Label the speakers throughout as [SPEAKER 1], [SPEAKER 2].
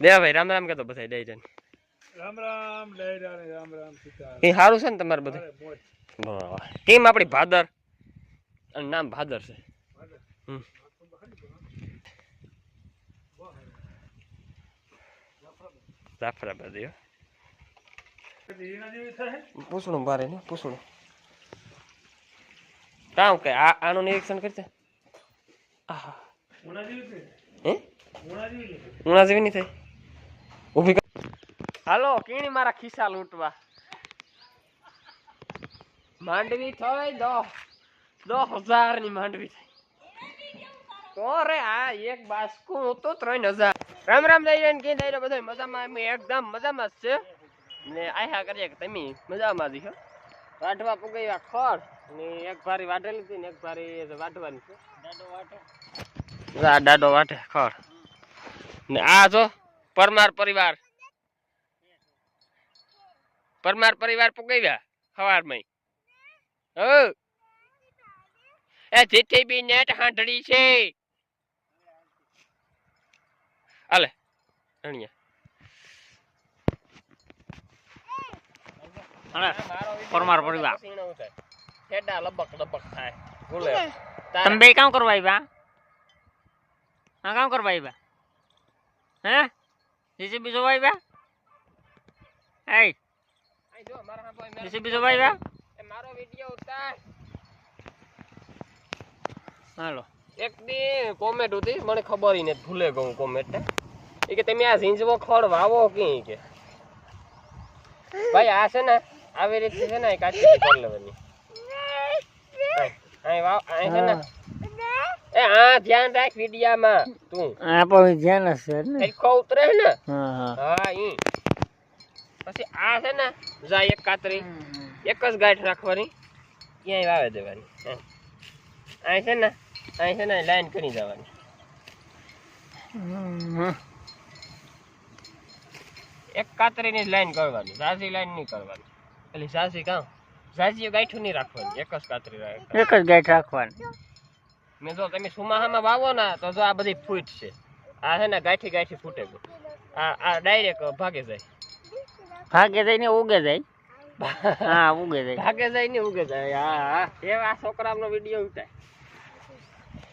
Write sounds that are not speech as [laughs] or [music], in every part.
[SPEAKER 1] દેવાભાઈ રામ રામ કેતો બધા દઈ જાય
[SPEAKER 2] રામ રામ લહેરા ને રામ રામ સીતા
[SPEAKER 1] એ સારું છે ને તમારે બધું. ટીમ આપણી ભાદર? અને નામ ભાદર છે. હમ. જાફરાબાદ પૂછડું બારે ને પૂછડું કામ કે આ આનું નિરીક્ષણ કરશે ઉણા જેવી નહીં થાય? ઊભી હાલો કીણી મારા ખિસ્સા લૂંટવા. માંડવી થઈ દો. દો હજારની માંડવી થઈ. તો રે આ એક બાસ્કું હું તો ત્રણ હજાર. રામ રામ જઈ જઈને કઈ દઈ બધા મજામાં? અમે એકદમ મજામાં જ છે. ને આયા કરીએ કે તમે? મજામાં જ છો? વાઢવા પુગાવ્યા ખોળ ને એક ભારી વાઢેલી હતી ને એક ભારી વાઢવાની છે. આ દાડો વાટે ખોળ ને આ જો પરમાર પરિવાર. પરમાર પરિવાર પુગાવ્યા સવારમાં હો. એ જીતી બી નેટ હાંડડી છે. આલે અણિયા
[SPEAKER 3] પરમાર પરિવાર.
[SPEAKER 1] હેડા લબક લબક થાય. ભૂલે
[SPEAKER 3] તમે બે કામ કરવા આવ્યા? હા કામ કરવા આવ્યા? હે? જીસીબી જોવા આવ્યા એ જીસીબી જોવા આવ્યા
[SPEAKER 1] મારો વિડિયો ઉતાર
[SPEAKER 3] હાલો
[SPEAKER 1] એક દી કોમેન્ટ હતી મને ખબર ઈ ને ભૂલે ગયું કોમેન્ટ એ કે તમે આ ઝીંજવો ખડ વાવો કે કે? ભાઈ આ છે ને આવી રીતે છે ને કાચી કરી લેવાની. [laughs] અહીં વાવ અહીં છે ને એ હા ધ્યાન રાખ વિડિયામાં. તું.
[SPEAKER 3] આ પણ ધ્યાન હશે ને?
[SPEAKER 1] સરખો ઉતરે ને?
[SPEAKER 3] હા હા.
[SPEAKER 1] હા ઈ. પછી આ છે ને જા એક કાતરી. એક જ ગાંઠ રાખવાની. ક્યાંય વાવે દેવાની. અહીં. છે ને અહીં છે ને લાઈન કરી જવાની. એક કાતરીની લાઈન કરવાની ઝાઝી લાઈન નહીં કરવાની. એટલે ઝાઝી કામ ઝાઝી ગાંઠું નહીં રાખવાની એક જ કાતરી રાખવાની
[SPEAKER 3] એક જ ગાંઠ રાખવાની.
[SPEAKER 1] મેં જો તમે સુમાહામાં વાવો ને તો જો આ બધી ફૂટ છે. આ છે ને ગાંઠી ગાંઠી ફૂટે આ આ ડાયરેક્ટ ભાગે જાય.
[SPEAKER 3] ભાગે જઈને ઉગે જાય? [laughs] હા ઉગે જાય.
[SPEAKER 1] ભાગે જાય ને ઉગે જાય. હા હા. એવા છોકરાનો વીડિયો ઉતાય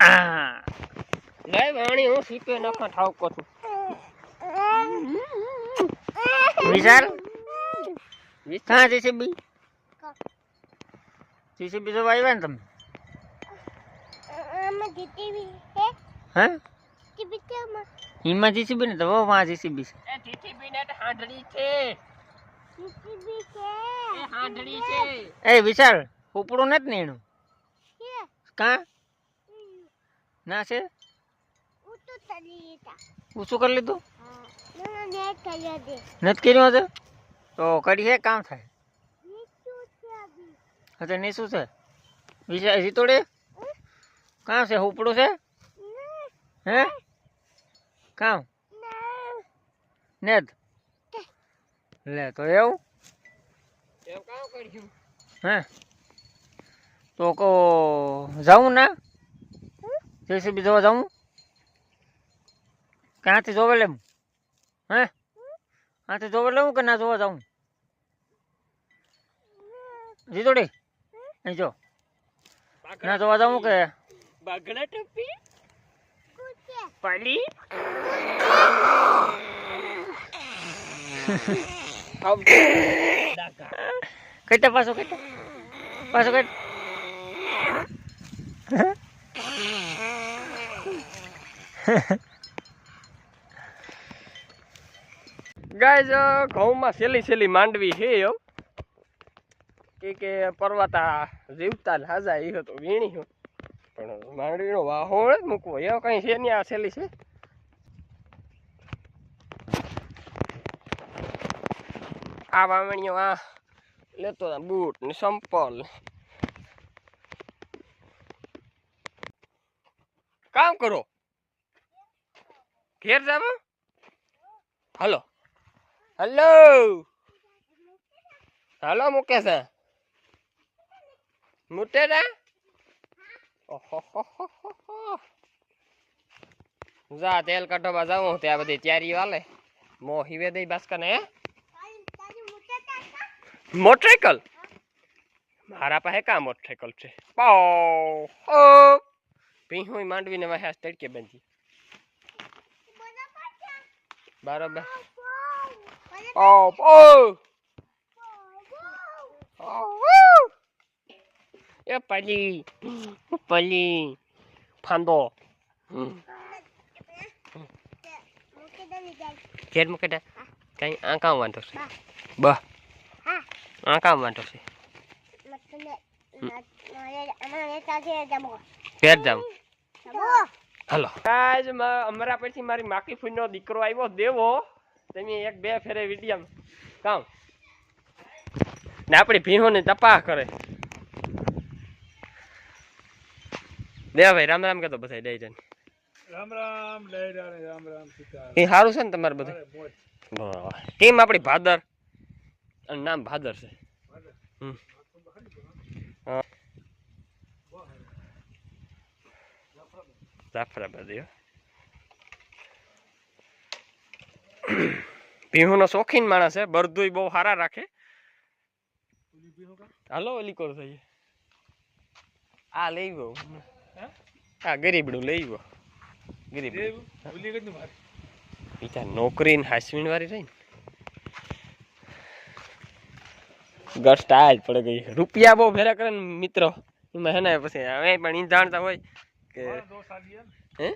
[SPEAKER 3] હા.
[SPEAKER 1] લઈ વાણી હું સીપે નખા ઠાવકો છું.
[SPEAKER 3] વિશાલ? વિશાલ? જીસીબી. જીસીબી જોવા આવ્યા ને તમે? હે હિમા જીસીબી ને તો બહુ માં જીસીબી છે
[SPEAKER 1] એ ટીટીબી ને હાંડડી છે એ હાંડડી છે
[SPEAKER 3] એ વિશાલ ઉપડું નથી ને એનું કાં ના છે ઊંચું કરી લીધું નથી કર્યું હશે તો કરી હે કામ થાય હશે ને શું છે વિશાલ જીતોડે કામ છે ઉપડું છે? હે? કામ નેદ. લે તો એવું? હે? તો કો જાઉં ના? જેસીબી જોવા જાઉં? ક્યાંથી જોવે લેવું હે? ક્યાંથી જોવે લેવું કે ના જોવા જાઉં? જીતોડી અહીં જો. ના જોવા જાઉં કે?
[SPEAKER 1] બાગડા ટપ્પી
[SPEAKER 3] પલી કઈટા પાછો કઈટા પાછો કઈ.
[SPEAKER 1] ગાય ઘઉંમાં છેલ્લી છેલ્લી માંડવી છે એમ કે કે પરવાતા જીવતા હાજા એ હતો વીણી હું. પણ માંડવીનો વાહોળ જ મૂકવો. એવો કઈ છે નહીં, આ છેલ્લી છે. આ વાવણીઓ, આ લેતો બૂટ ને સંપલ. કામ કરો. ઘેર જાવ? Hello. Hello. Hello Mukesh Mutera. [laughs] જા તેલ કાઢવા જાઉં ત્યાં બધી તૈયારીઓ હાલે મો હિવે દઈ બાસ્કને હે? મોટરસાઇકલ મારા પાસે કા મોટરસાઇકલ છે? પાવ ઓ પીહું માંડવીને વાહ્યા તડકે બાંધી. બરોબર. ઓ ઓ એ પલી પલી ફાંદો હમ. ઘેર મૂકે દે કઈ આ કામ વાંધો છે બ આ કામ વાંધો છે ઘેર જાઉં હલો આજ અમારા પછી મારી માકી ફૂઈનો દીકરો આવ્યો દેવો તમે એક બે ફેરે વિડીયમ કામ ને આપણી ભીહોને તપાસ કરે દે ભાઈ રામ રામ કહેતો બધા દઈ જન.
[SPEAKER 2] રામ રામ લઈ રામ રામ
[SPEAKER 1] એ સારું છે ને તમારે બધું? કેમ આપણી ભાદર? અને નામ ભાદર છે. હમ. જાફરાબાદી હો. શોખીન માણસ છે બરદુય બહુ સારા રાખે. હાલો ઓલી કોર થઈ આ લઈ ગયો.
[SPEAKER 2] હે?
[SPEAKER 1] ગરીબડું લઈ ગયો ગરીબ બીજા નોકરી ને હાસવીન વાળી રહી ને ગસ્ટ આ જ પડે ગઈ. રૂપિયા બહુ ભેરા કરે ને મિત્રો. એમાં હેને પછી હવે પણ એ જાણતા હોય કે. હે?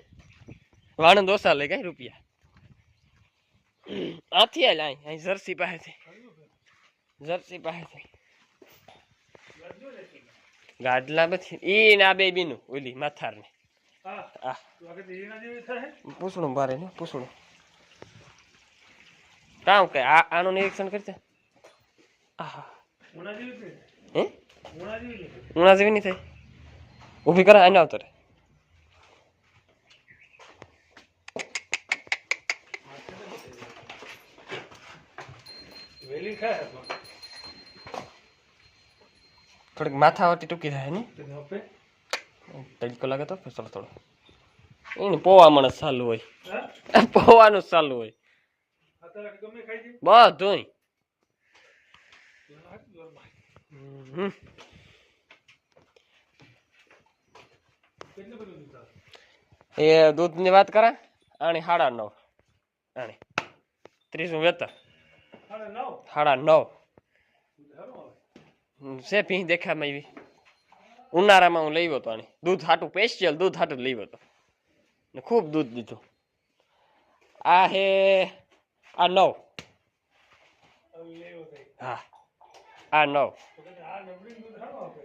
[SPEAKER 1] વાણ દોસા લે કઈ રૂપિયા? આથી આલ અહીં અહીં જર્સી પાસેથી. જર્સી પાસેથી. ગાડલા બધી એ ના બે બીનું ઓલી માથારની. ને પૂછણું બારે ને પૂછણું. કામ કે આ આનું નિરીક્ષણ
[SPEAKER 2] છે
[SPEAKER 1] ઉણા જેવી નહીં થઈ ઊભી કરે એને આવતો રે
[SPEAKER 2] વેલી ખાય
[SPEAKER 1] થોડીક માથાવટી ટૂંકી થાય ને તડકો લાગે તો ફેસલો થોડો. એને પોવા માણસ ચાલુ હોય. [laughs] પોવાનું ચાલુ હોય.
[SPEAKER 2] બધું દીધા
[SPEAKER 1] એ દૂધની વાત કરે? આણી સાડા નવ. આણી ત્રીજું વેતર.
[SPEAKER 2] સાડા નવ?
[SPEAKER 1] છે પી દેખામાં આવી. ઉનાળામાં હું લઈ હતો આની. દૂધ હાટું સ્પેશિયલ દૂધ હાટું લઈ હતો ને ખૂબ દૂધ દીધું. આ હે આ નવ. હા. આ નવ.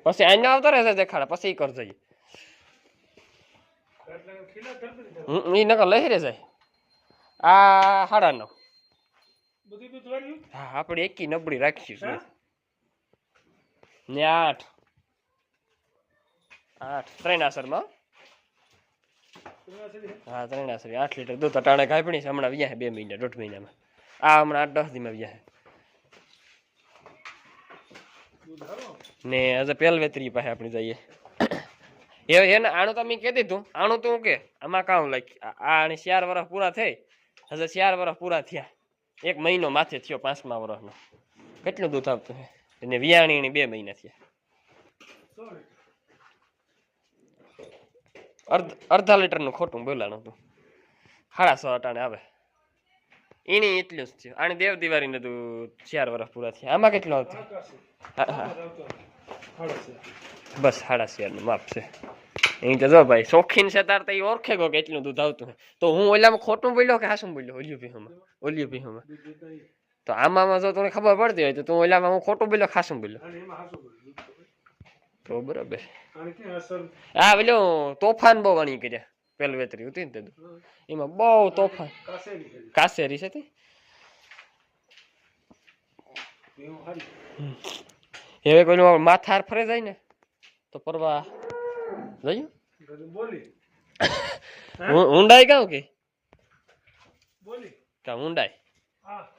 [SPEAKER 1] પછી આનો આવતો રહેશે દેખાડે પછી કર જઈએ એ નકર લઈ રે જાય આ સાડા નવ. હા આપણે એકી નબળી રાખીશું. ને આઠ. આઠ. ત્રણ આસરમાં હા ત્રણ આઠ લીટર દૂધ અટાણે કાપણી છે. હમણાં વ્યાહે બે મહિના, દોઢ મહિનામાં. આ હમણાં આઠ દસ દીમાં વ્યાહે. ને હજે પેલવેતરી પાસે આપણે જઈએ. એ એને આણું તો મેં કહી દીધું. આણું તો કે, આમાં કામ લખી આ આણી ચાર વર્ષ પૂરા થઈ. હજે ચાર વર્ષ પૂરા થયા. એક મહિનો માથે થયો પાંચમા વર્ષનો કેટલું દૂધ આપતું હે? એને વિયાણીની બે મહિના થયા. અર્ધ, અડધા લીટરનું ખોટું બોલાણું હતું સાડા સો અટાણે આવે. એને એટલું જ થયું. આને દેવ દિવાળીને તું ચાર વર્ષ પૂરા થયા. આમાં કેટલું આવતું? બસ સાડા શિયાળનું માપ છે. એ તો જો ભાઈ, શોખીન છે તાર તો એ ઓળખે ગો કે એટલું દૂધ આવતું તો હું ઓલામાં ખોટું બોલ્યો કે હાશું બોલ્યો? ઓલ્યું પીહુમાં ઓલિયું
[SPEAKER 2] ઈ.
[SPEAKER 1] તો આમાં જો તને ખબર પડતી હોય તો તું ઓલામાં હું ખોટું બોલ્યો ખાસું બોલ્યો. તો બરાબર. હા પેલું તોફાન બહુ વણી કર્યા પેલું વેતરી હતી ને તે એમાં બહુ તોફાન.
[SPEAKER 2] કાસેરી
[SPEAKER 1] છે તે? હવે કોઈનું માથાર ફરે જાય ને તો પરવા હું- ઊંડાઈ કાં કે?
[SPEAKER 2] બોલી.
[SPEAKER 1] કા ઊંડાઈ?
[SPEAKER 2] હા.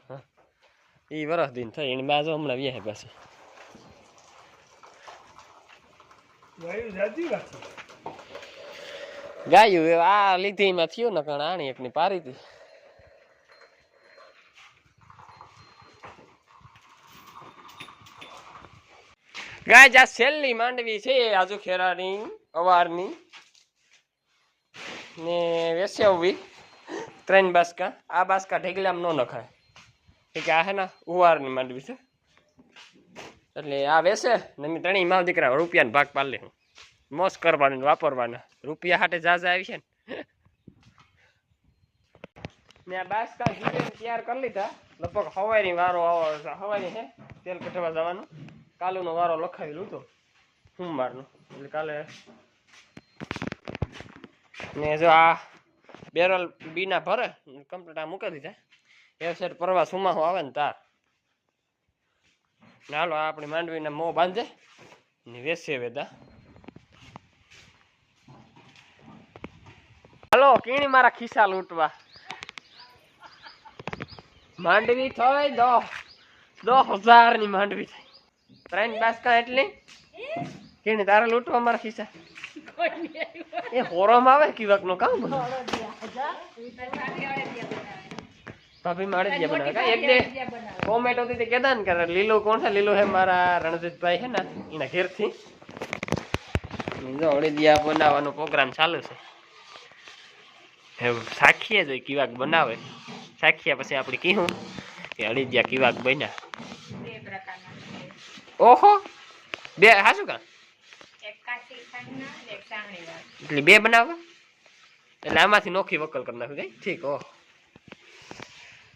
[SPEAKER 1] એ વરસ દિન થઈ એને બાજુ હમણાં વ્યાહે પાછી
[SPEAKER 2] ગાયું
[SPEAKER 1] આ લીધી એમાં થયું ને કણ આણી એકની પારી હતી ગાય જા છેલ્લી માંડવી છે આજુ ખેરાની અવારની ને વેસ્યાવી ત્રણ બાસકા આ બાસકા ઢેગલામાં નો નખાય એ કે આ હે ને, ઉવારની માંડવી છે. એટલે આ વેસે ને મેં ત્રણેય માવ દીકરા રૂપિયાનો ભાગ પાડી હું. મોસ કરવાનું વાપરવાના. રૂપિયા હાટે જાજા આવી છે ને. મેં આ બાસકા તૈયાર કરી લીધા. લગભગ હવાઈની વારો આવો હવાઈની છે તેલ કઢવા જવાનું. કાલુનો વારો લખાવેલું હતો સોમવારનો. એટલે કાલે ને જો આ બેરલ બીના ભરે કમ્પ્લીટ આ મૂકી દીધા. એ પરવા સુમાહો આવે ને તાર. ચાલો હાલો આપણી માંડવીને મો બાંધે ને વેસે વેદા. હાલો કીણી મારા ખિસ્સા લૂંટવા. માંડવી થઈ દો દો હજારની માંડવી થઈ. ત્રણ બાસકા એટલી. કીણી તારે લૂંટવા મારા ખિસ્સા? એ હોરમ આવે કીવક નો કામ ભાભી મારે જ બનાવે. એક દે કોમેન્ટ હતી તે કેતા ને કે લીલો કોણ છે? લીલો હે મારા રણજીતભાઈ છે ને એના ઘેરથી. જો અળદિયા બનાવવાનો પ્રોગ્રામ ચાલુ છે. એવું સાખીએ જ કિવાક બનાવે. સાખીયા પછી આપણે કીધું કે અળદિયા કિવાક બન્યા. ઓહો! બે કા?
[SPEAKER 4] અને એક ચામડીવાળા.
[SPEAKER 1] એટલે બે બનાવવા એટલે આમાંથી નોખી વકલ કરી નાખું કઈ ઠીક ઓહ.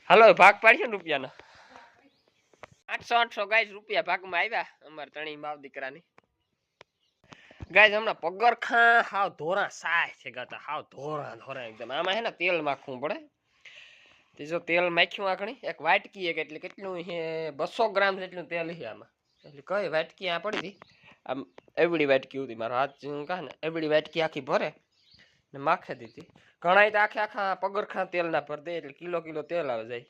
[SPEAKER 1] હાલો, ભાગ પાડીએ ને રૂપિયાના? આઠસો આઠસો ગાય રૂપિયા ભાગમાં આવ્યા. અમારે ત્રણેય માવ દીકરાની. ગાય હમણાં પગરખા હાવ ધોરા સાય છે ગાતા, હાવ ધોરા ધોરા એકદમ. આમાં હે ને તેલ માખવું પડે. તે જો તેલ માખ્યું આખણી, એક વાટકી એક એટલે કેટલું છે બસો ગ્રામ જેટલું તેલ છે આમાં. એટલે કઈ વાટકી આ પડી હતી? આમ એવડી વાટકી હતી, મારો હાથ કહે ને, એવડી વાટકી આખી ભરે. ને માખે દીધી. ઘણા તો આખે આખા પગરખા તેલના ભર દે એટલે કિલો કિલો તેલ આવે જાય.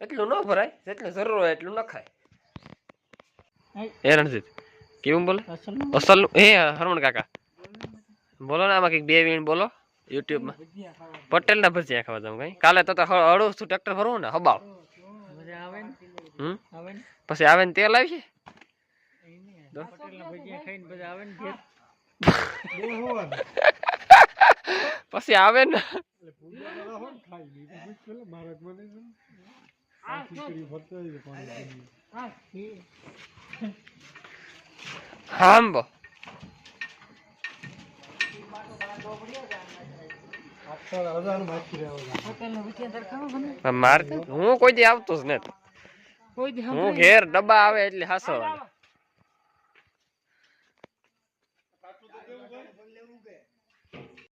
[SPEAKER 1] એટલું ન ભરાય જેટલું જરૂર હોય એટલું ન ખાય. એ રણજીત કેવું બોલે? અસલ હે હરમણ કાકા. બોલો ને આમાં કંઈક બે મિનિટ બોલો યુટ્યુબમાં. પટેલ ના ભજીયા ખાવા જાવ કઈ? કાલે તો હળવું છું ટ્રેક્ટર ભરવું ને હબાવ. હમ? પછી આવે ને તેલ આવી છે.
[SPEAKER 2] બે હોવા
[SPEAKER 1] પછી આવે ને [laughs] [laughs]
[SPEAKER 2] એટલે આવે ને.
[SPEAKER 1] હાંબો હું કોઈ દી આવતો જ નથી. હું ઘેર ડબ્બા આવે એટલે હાસવાના